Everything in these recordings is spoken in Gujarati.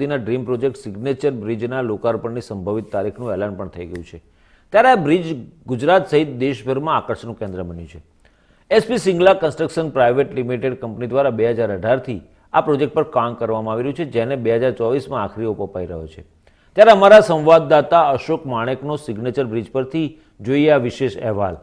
મોદીના ડ્રીમ પ્રોજેક્ટ સિગ્નેચર બ્રિજના લોકાર્પણની સંભવિત તારીખનું એલાન પણ થઈ ગયું છે ત્યારે આ બ્રિજ ગુજરાત સહિત દેશભરમાં આકર્ષણનું કેન્દ્ર બન્યું છે S P Singla construction private limited company દ્વારા બે હજાર અઢારથી આ પ્રોજેક્ટ પર કામ કરવામાં આવી રહ્યું છે જેને બે હજાર ચોવીસમાં આખરી ઓપ અપાઈ રહ્યો છે ત્યારે અમારા સંવાદદાતા અશોક માણેકનો સિગ્નેચર બ્રિજ પરથી જોઈએ આ વિશેષ અહેવાલ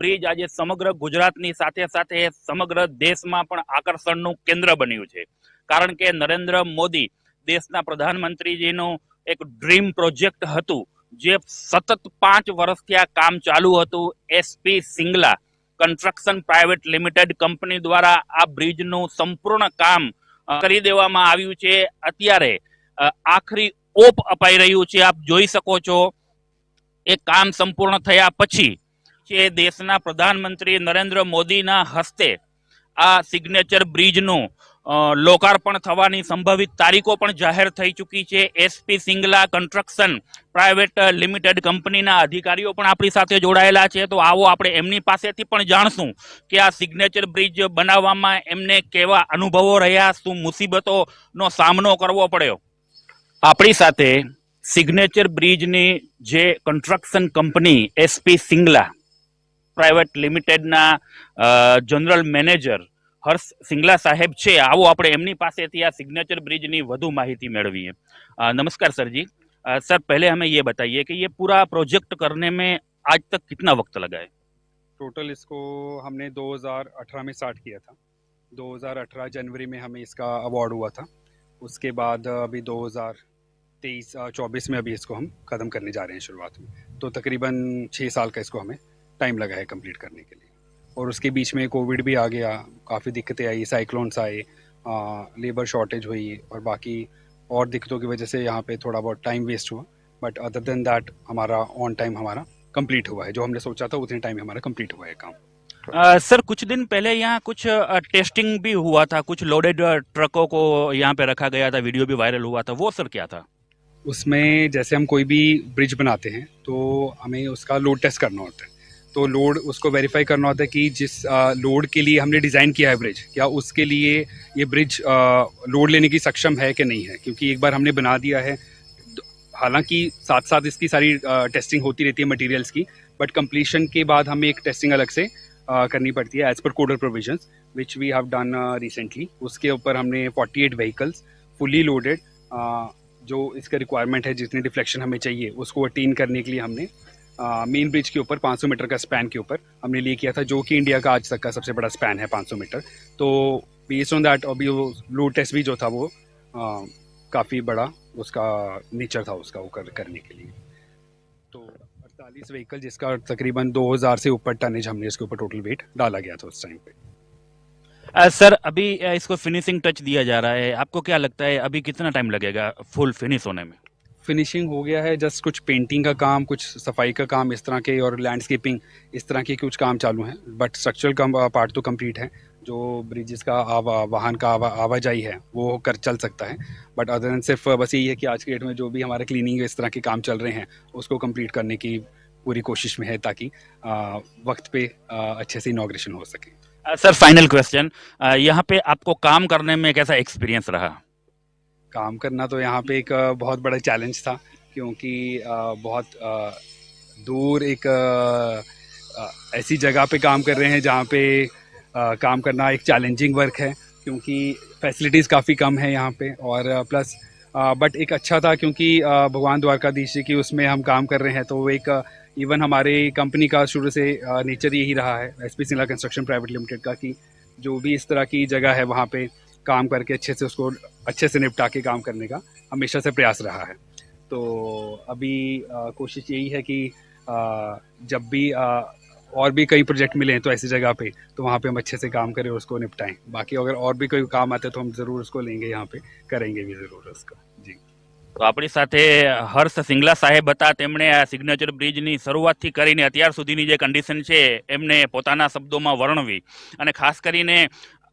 બ્રિજ આજે સમગ્ર ગુજરાતની સાથે સાથે સમગ્ર દેશમાં પણ આકર્ષણનું કેન્દ્ર બન્યું છે કારણ કે નરેન્દ્ર મોદી દેશના પ્રધાનમંત્રીજીનું એક ડ્રીમ પ્રોજેક્ટ હતું જે સતત પાંચ વર્ષથી આ કામ ચાલુ હતું S P Singla construction private limited company દ્વારા આ બ્રિજનું સંપૂર્ણ કામ કરી દેવામાં આવ્યું છે અત્યારે આખરી ઓપ અપાઈ રહ્યું છે આપ જોઈ શકો છો એ કામ સંપૂર્ણ થયા પછી જે દેશના પ્રધાનમંત્રી નરેન્દ્ર મોદીના હસ્તે આ સિગ્નેચર બ્રિજનું લોકાર્પણ થવાની સંભવિત તારીખો પણ જાહેર થઈ ચૂકી છે S P Singla construction private limited કંપનીના અધિકારીઓ પણ આપણી સાથે જોડાયેલા છે તો આવો આપણે એમની પાસેથી પણ જાણશું કે આ સિગ્નેચર બ્રિજ બનાવવામાં એમને કેવા અનુભવો રહ્યા શું મુસીબતોનો સામનો કરવો પડ્યો આપણી સાથે સિગ્નેચર બ્રિજની જે construction company S P Singla private લિમિટેડના જનરલ મેનેજર हर्ष सिंगला साहेब छे आओ आपरे एमनी पासे थी आ सिग्नेचर ब्रिज नी વધુ માહિતી મેળવીએ નમસ્કાર સરજી સર પહેલા અમે યે બતાઈએ કે યે પૂરા પ્રોજેક્ટ કરને મે આજ તક કિતના વક્ત લગાય ટોટલ ઇસકો હમને 2018 મે સ્ટાર્ટ કિયા થા 2018 જાન્યુઆરી મે હમે ઇસકા એવોર્ડ હુઆ થા ઉસકે બાદ અભી 2023 24 મે અભી ઇસકો હમ કતમ કરને જા રહે હે શુરૂઆત મે તો તકरीबन 6 સાલ કા ઇસકો હમે ટાઈમ લગાય હે કમ્પ્લીટ કરને કે और उसके बीच में कोविड भी आ गया काफ़ी दिक्कतें आई साइक्लोन्स आए लेबर शॉर्टेज हुई और बाकी और दिक्कतों की वजह से यहाँ पे थोड़ा बहुत टाइम वेस्ट हुआ बट अदर देन दैट हमारा ऑन टाइम हमारा कंप्लीट हुआ है जो हमने सोचा था उतने टाइम हमारा कंप्लीट हुआ है काम सर कुछ दिन पहले यहाँ कुछ टेस्टिंग भी हुआ था कुछ लोडेड ट्रकों को यहाँ पे रखा गया था वीडियो भी वायरल हुआ था वो सर क्या था उसमें जैसे हम कोई भी ब्रिज बनाते हैं तो हमें उसका लोड टेस्ट करना होता है तो लोड उसको वेरीफाई करना होता है कि जिस लोड के लिए हमने डिज़ाइन किया है ब्रिज क्या उसके लिए ये ब्रिज लोड लेने की सक्षम है कि नहीं है क्योंकि एक बार हमने बना दिया है तो हालांकि साथ साथ इसकी सारी टेस्टिंग होती रहती है मटेरियल्स की बट कंप्लीशन के बाद हमें एक टेस्टिंग अलग से करनी पड़ती है as per coder provision which we have done recently उसके ऊपर हमने एट व्हीकल्स फुली लोडेड जो इसका रिक्वायरमेंट है जितनी डिफ्लेक्शन हमें चाहिए उसको अटेन करने के लिए हमने मेन ब्रिज के ऊपर 500 मीटर का स्पैन के ऊपर हमने लिए किया था जो कि इंडिया का आज तक का सबसे बड़ा स्पैन है 500 मीटर तो बेस्ड ऑन दैट अभी वो लोड टेस्ट भी जो था वो काफ़ी बड़ा उसका नेचर था उसका वो कर, करने के लिए तो अड़तालीस व्हीकल जिसका तकरीबन 2000 से ऊपर टनेज हमने इसके ऊपर टोटल वेट डाला गया था उस टाइम पे आ, सर अभी इसको फिनिशिंग टच दिया जा रहा है आपको क्या लगता है अभी कितना टाइम लगेगा फुल फिनिश होने में फिनिशिंग हो गया है जस्ट कुछ पेंटिंग का काम कुछ सफाई का काम इस तरह के और लैंडस्केपिंग इस तरह के कुछ काम चालू हैं बट स्ट्रक्चरल का पार्ट तो कंप्लीट है जो ब्रिजेस का आवा वाहन का आवा आवाजाही है वो कर चल सकता है बट अदर देन सिर्फ बस यही है कि आज के डेट में जो भी हमारे क्लीनिंग इस तरह के काम चल रहे हैं उसको कंप्लीट करने की पूरी कोशिश में है ताकि आ, वक्त पे आ, अच्छे से इनाग्रेशन हो सके सर फाइनल क्वेश्चन यहाँ पे आपको काम करने में कैसा एक्सपीरियंस रहा काम करना तो यहाँ पे एक बहुत बड़ा चैलेंज था क्योंकि बहुत दूर एक ऐसी जगह पे काम कर रहे हैं जहाँ पे काम करना एक चैलेंजिंग वर्क है क्योंकि फैसिलिटीज़ काफ़ी कम है यहाँ पे और प्लस बट एक अच्छा था क्योंकि भगवान द्वारकाधीश जी की उसमें हम काम कर रहे हैं तो एक इवन हमारे कंपनी का शुरू से नेचर यही रहा है S P Singla construction private limited का कि जो भी इस तरह की जगह है वहाँ पर काम करके अच्छे से उसको अच्छे से निपटा के काम करने का हमेशा से प्रयास रहा है तो अभी आ, कोशिश यही है कि आ, जब भी आ, और भी कई प्रोजेक्ट मिले हैं तो ऐसी जगह पे तो वहाँ पे हम अच्छे से काम करें और उसको निपटाएं बाकी अगर और भी कोई काम आता है तो हम ज़रूर उसको लेंगे यहाँ पे करेंगे भी ज़रूर उसका जी तो अपनी साथ हर्ष सिंगला साहेब था તેમણે આ સિગ્નેચર બ્રિજની શરૂઆતથી करी અત્યાર સુધીની कंडीशन है एमने पोता शब्दों में वर्णवी और खास कर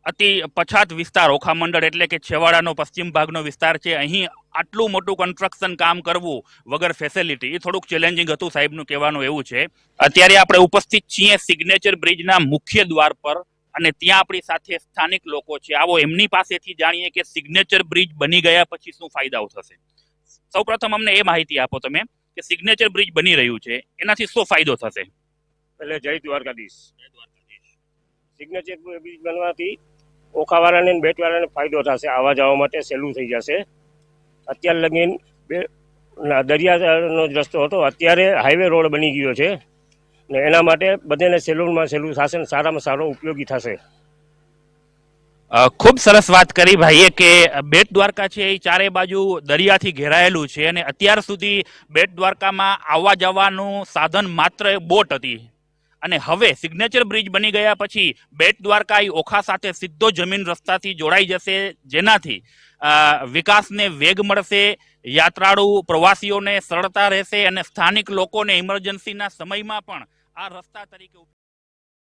અતિ પછાત વિસ્તાર ઓખા મંડળ એટલે કે છેવાડાનો પશ્ચિમ ભાગનો વિસ્તાર છે અહીં આટલું મોટું કન્સ્ટ્રક્શન કામ કરવું વગર ફેસિલિટી એ થોડુંક ચેલેન્જિંગ હતું સાહેબનું કહેવાનું એવું છે અત્યારે આપણે ઉપસ્થિત છીએ સિગ્નેચર બ્રિજના મુખ્ય દ્વાર પર અને ત્યાં આપણી સાથે સ્થાનિક લોકો છે આવો એમની પાસેથી જાણીએ કે સિગ્નેચર બ્રિજ બની ગયા પછી શું ફાયદાઓ થશે સૌપ્રથમ અમને એ માહિતી આપો તમે કે સિગ્નેચર બ્રિજ બની રહ્યું છે એનાથી શું ફાયદો થશે એટલે જય દ્વારકાધીશ જય દ્વારકાધીશ સિગ્નેચર બ્રિજ બનવાથી ઓખાવાળાને બેટવાળાને ફાયદો થશે આવવા જવા માટે સહેલું થઈ જશે અત્યાર લગીન બે દરિયાનો જ રસ્તો હતો અત્યારે હાઈવે રોડ બની ગયો છે ને એના માટે બધાને સહેલુંમાં સહેલું થશે ને સારામાં સારો ઉપયોગી થશે ખૂબ સરસ વાત કરી ભાઈએ કે બેટ દ્વારકા છે એ ચારે બાજુ દરિયાથી ઘેરાયેલું છે અને અત્યાર સુધી બેટ દ્વારકામાં આવવા જવાનું સાધન માત્ર બોટ હતી અને હવે સિગ્નેચર બ્રિજ બની ગયા પછી બેટ દ્વારકા એ ઓખા સાથે સીધો જમીન રસ્તાથી જોડાઈ જશે જેનાથી વિકાસને વેગ મળશે યાત્રાળુ પ્રવાસીઓને સરળતા રહેશે અને સ્થાનિક લોકોને ઇમરજન્સીના સમયમાં પણ આ રસ્તા તરીકે